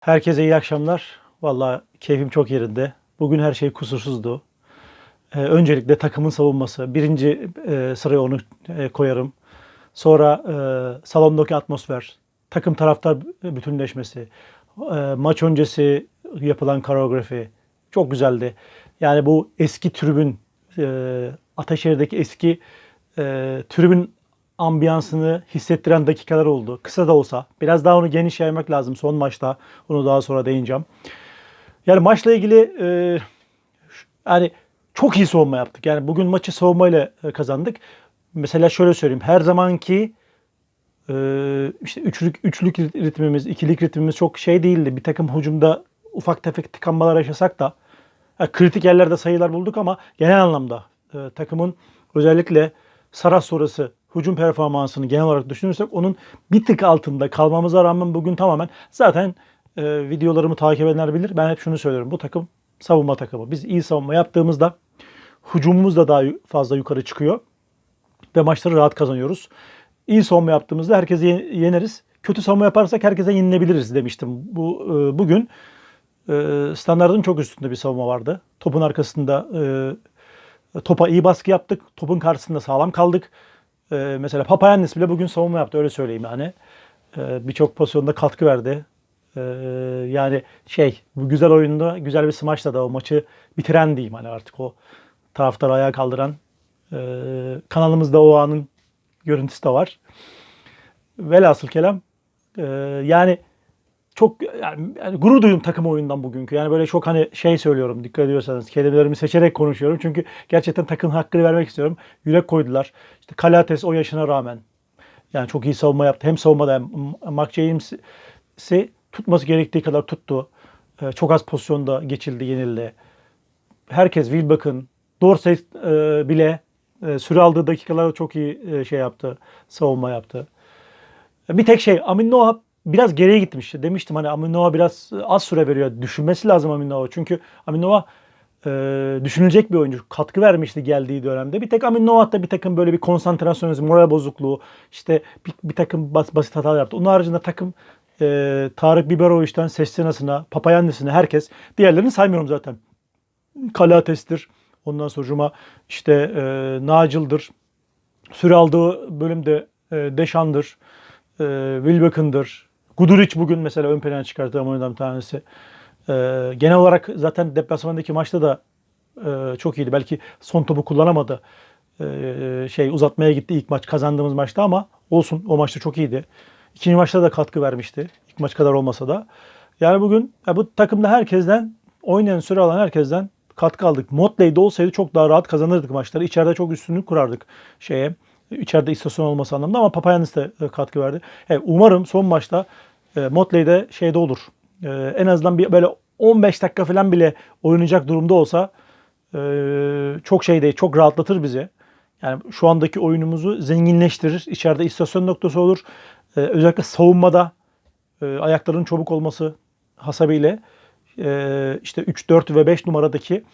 Herkese iyi akşamlar. Vallahi keyfim çok yerinde. Bugün her şey kusursuzdu. Ee, öncelikle takımın savunması. Birinci e, sıraya onu e, koyarım. Sonra e, salondaki atmosfer, takım taraftar bütünleşmesi, e, maç öncesi yapılan koreografi çok güzeldi. Yani bu eski tribün, e, Ataşehir'deki eski e, tribün ambiyansını hissettiren dakikalar oldu. Kısa da olsa. Biraz daha onu geniş yaymak lazım son maçta. Onu daha sonra değineceğim. Yani maçla ilgili e, yani çok iyi savunma yaptık. Yani bugün maçı savunmayla e, kazandık. Mesela şöyle söyleyeyim. Her zamanki e, işte üçlük, üçlük ritmimiz, ikilik ritmimiz çok şey değildi. Bir takım hücumda ufak tefek tıkanmalar yaşasak da ha, kritik yerlerde sayılar bulduk ama genel anlamda e, takımın özellikle Saras sonrası hücum performansını genel olarak düşünürsek onun bir tık altında kalmamıza rağmen bugün tamamen zaten e, videolarımı takip edenler bilir. Ben hep şunu söylüyorum. Bu takım savunma takımı. Biz iyi savunma yaptığımızda hücumumuz da daha fazla yukarı çıkıyor ve maçları rahat kazanıyoruz. İyi savunma yaptığımızda herkesi ye- yeneriz. Kötü savunma yaparsak herkese yenilebiliriz demiştim. Bu e, bugün e, standartın çok üstünde bir savunma vardı. Topun arkasında e, topa iyi baskı yaptık. Topun karşısında sağlam kaldık. E, mesela Papayannis bile bugün savunma yaptı öyle söyleyeyim yani. E, Birçok pozisyonda katkı verdi. E, yani şey bu güzel oyunda güzel bir smaçla da o maçı bitiren diyeyim hani artık o taraftarı ayağa kaldıran e, kanalımızda o anın görüntüsü de var. Velhasıl kelam e, yani çok yani, yani gurur duydum takım oyundan bugünkü. Yani böyle çok hani şey söylüyorum dikkat ediyorsanız kelimelerimi seçerek konuşuyorum. Çünkü gerçekten takım hakkını vermek istiyorum. Yürek koydular. İşte Kalates o yaşına rağmen yani çok iyi savunma yaptı. Hem savunmada hem Mark James'i tutması gerektiği kadar tuttu. Ee, çok az pozisyonda geçildi, yenildi. Herkes Wilbeck'ın, Dorsey e, bile e, süre aldığı dakikalarda çok iyi e, şey yaptı, savunma yaptı. Bir tek şey Amin Noah biraz geriye gitmiş. Demiştim hani Amin Noah biraz az süre veriyor. Düşünmesi lazım Amin Noah. Çünkü Amin Noah e, düşünülecek bir oyuncu. Katkı vermişti geldiği dönemde. Bir tek Amin Noah'ta bir takım böyle bir konsantrasyon, moral bozukluğu, işte bir, bir takım bas, basit hatalar yaptı. Onun haricinde takım e, Tarık Biberoviç'ten Sestinas'ına, Papayannis'ine herkes. Diğerlerini saymıyorum zaten. Kalates'tir. Ondan sonra Cuma işte e, Nacil'dir. Süre aldığı bölümde e, Deşan'dır. E, Wilbeck'ındır. Guduric bugün mesela ön plana çıkarttığım oyundan bir tanesi. E, genel olarak zaten deplasmandaki maçta da e, çok iyiydi. Belki son topu kullanamadı. E, şey uzatmaya gitti ilk maç kazandığımız maçta ama olsun o maçta çok iyiydi. İkinci maçta da katkı vermişti. İlk maç kadar olmasa da. Yani bugün ya bu takımda herkesten oynayan süre alan herkesten katkı aldık. Motley'de olsaydı çok daha rahat kazanırdık maçları. İçeride çok üstünlük kurardık şeye. İçeride istasyon olması anlamında ama Papayannis de e, katkı verdi. Evet, umarım son maçta e, Motley'de şeyde olur. E, en azından bir böyle 15 dakika falan bile oynayacak durumda olsa e, çok şey çok rahatlatır bizi. Yani şu andaki oyunumuzu zenginleştirir. İçeride istasyon noktası olur. E, özellikle savunmada e, ayaklarının çabuk olması hasabiyle e, işte 3, 4 ve 5 numaradaki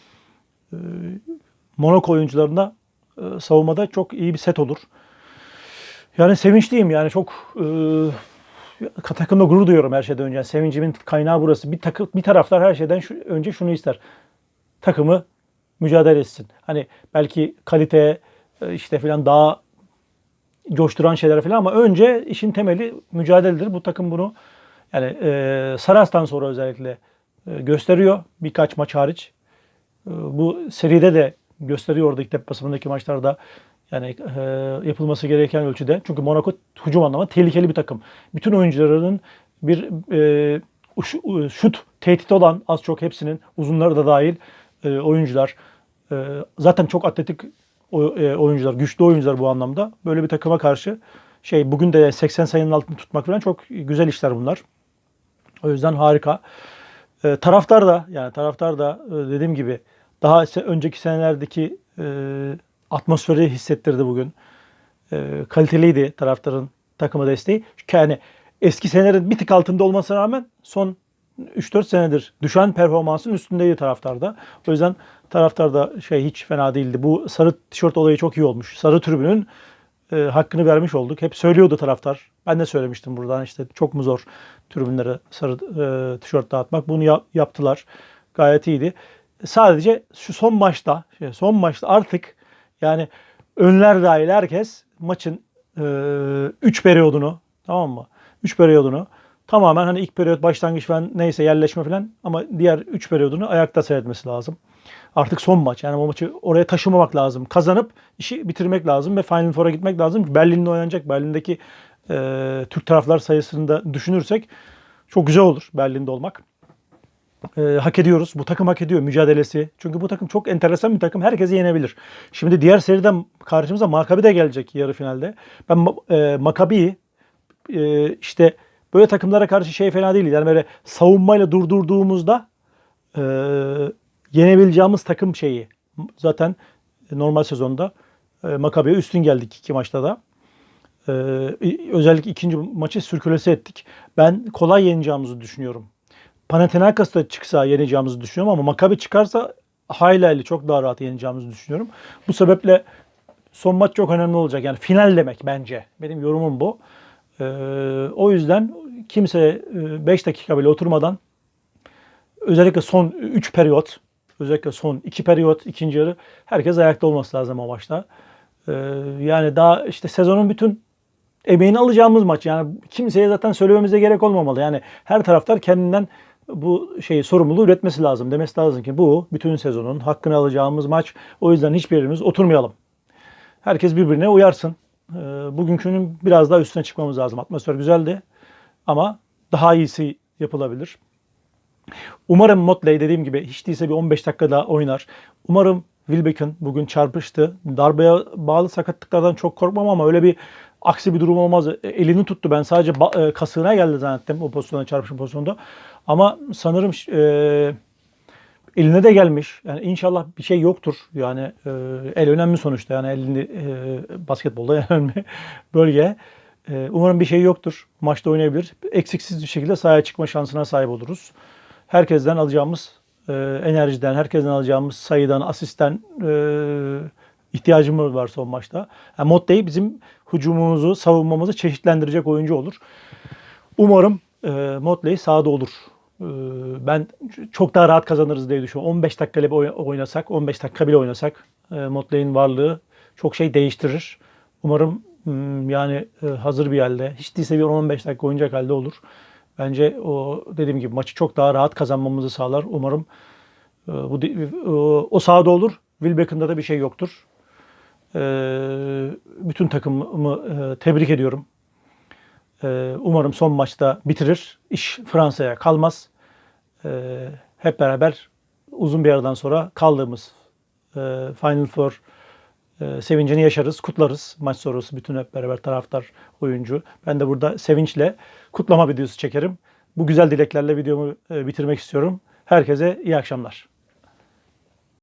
e, Monaco oyuncularına e, savunmada çok iyi bir set olur. Yani sevinçliyim yani çok e, takımda gurur duyuyorum her şeyden önce. Sevincimin kaynağı burası. Bir takım bir taraftar her şeyden şu, önce şunu ister. Takımı mücadele etsin. Hani belki kalite e, işte falan daha coşturan şeyler falan ama önce işin temeli mücadeledir. Bu takım bunu yani e, Saras'tan sonra özellikle e, gösteriyor birkaç maç hariç. E, bu seride de gösteriyor oradaki deplasmandaki maçlarda yani e, yapılması gereken ölçüde. Çünkü Monaco hücum anlamında tehlikeli bir takım. Bütün oyuncularının bir e, şut tehdit olan az çok hepsinin uzunları da dahil e, oyuncular. E, zaten çok atletik e, oyuncular, güçlü oyuncular bu anlamda. Böyle bir takıma karşı şey bugün de 80 sayının altını tutmak falan çok güzel işler bunlar. O yüzden harika. E, taraftar da yani taraftar da e, dediğim gibi daha önceki senelerdeki e, atmosferi hissettirdi bugün. E, kaliteliydi taraftarın takıma desteği. Çünkü yani eski senelerin bir tık altında olmasına rağmen son 3-4 senedir düşen performansın üstündeydi taraftarda. O yüzden taraftar da şey hiç fena değildi. Bu sarı tişört olayı çok iyi olmuş. Sarı tribünün e, hakkını vermiş olduk. Hep söylüyordu taraftar. Ben de söylemiştim buradan işte çok mu zor tribünlere sarı e, tişört dağıtmak. Bunu ya- yaptılar. Gayet iyiydi. Sadece şu son maçta, son maçta artık yani önler dahil herkes maçın 3 periyodunu tamam mı? 3 periyodunu tamamen hani ilk periyot başlangıç falan neyse yerleşme falan ama diğer 3 periyodunu ayakta seyretmesi lazım. Artık son maç. Yani o maçı oraya taşımamak lazım. Kazanıp işi bitirmek lazım ve Final Four'a gitmek lazım. Berlin'de oynanacak. Berlin'deki e, Türk taraflar sayısını da düşünürsek çok güzel olur Berlin'de olmak. E, hak ediyoruz. Bu takım hak ediyor mücadelesi. Çünkü bu takım çok enteresan bir takım. Herkesi yenebilir. Şimdi diğer seriden karşımıza Maccabi de gelecek yarı finalde. Ben e, Maccabi'yi e, işte böyle takımlara karşı şey fena değil. Yani böyle savunmayla durdurduğumuzda e, yenebileceğimiz takım şeyi. Zaten normal sezonda e, Maccabi'ye üstün geldik iki maçta da. E, özellikle ikinci maçı sürkülese ettik. Ben kolay yeneceğimizi düşünüyorum. Panathinaikos da çıksa yeneceğimizi düşünüyorum ama Maccabi çıkarsa hayli hayli çok daha rahat yeneceğimizi düşünüyorum. Bu sebeple son maç çok önemli olacak. Yani final demek bence. Benim yorumum bu. Ee, o yüzden kimse 5 dakika bile oturmadan özellikle son 3 periyot, özellikle son 2 periyot, ikinci yarı herkes ayakta olması lazım o maçta. Ee, yani daha işte sezonun bütün emeğini alacağımız maç. Yani kimseye zaten söylememize gerek olmamalı. Yani her taraftar kendinden bu şeyi sorumluluğu üretmesi lazım. Demesi lazım ki bu bütün sezonun hakkını alacağımız maç. O yüzden hiçbirimiz oturmayalım. Herkes birbirine uyarsın. Ee, Bugünkünün biraz daha üstüne çıkmamız lazım. Atmosfer güzeldi ama daha iyisi yapılabilir. Umarım Motley dediğim gibi hiç değilse bir 15 dakika daha oynar. Umarım Wilbeck'in bugün çarpıştı. Darbeye bağlı sakatlıklardan çok korkmam ama öyle bir aksi bir durum olmaz. E, Elini tuttu. Ben sadece e, kasığına geldi zannettim o pozisyona çarpışma pozisyonda. Ama sanırım e, eline de gelmiş. Yani inşallah bir şey yoktur. Yani e, el önemli sonuçta. Yani elini e, basketbolda önemli bölge. E, umarım bir şey yoktur. Maçta oynayabilir. Eksiksiz bir şekilde sahaya çıkma şansına sahip oluruz. Herkesten alacağımız e, enerjiden, herkesten alacağımız sayıdan, asisten e, ihtiyacımız var son maçta. Yani Motley bizim hücumumuzu, savunmamızı çeşitlendirecek oyuncu olur. Umarım e, Motley sahada olur. E, ben çok daha rahat kazanırız diye düşünüyorum. 15 dakika bile oy- oynasak, 15 dakika bile oynasak e, Motley'in varlığı çok şey değiştirir. Umarım hmm, yani e, hazır bir halde, hiç değilse bir 15 dakika oynayacak halde olur. Bence o dediğim gibi maçı çok daha rahat kazanmamızı sağlar. Umarım e, bu o, o sahada olur. Wilbeck'ında da bir şey yoktur. E, bütün takımımı e, tebrik ediyorum. Ee, Umarım son maçta bitirir. İş Fransa'ya kalmaz. Ee, Hep beraber uzun bir aradan sonra kaldığımız e, Final Four e, sevincini yaşarız, kutlarız. Maç sonrası bütün hep beraber taraftar, oyuncu. Ben de burada sevinçle kutlama videosu çekerim. Bu güzel dileklerle videomu bitirmek istiyorum. Herkese iyi akşamlar.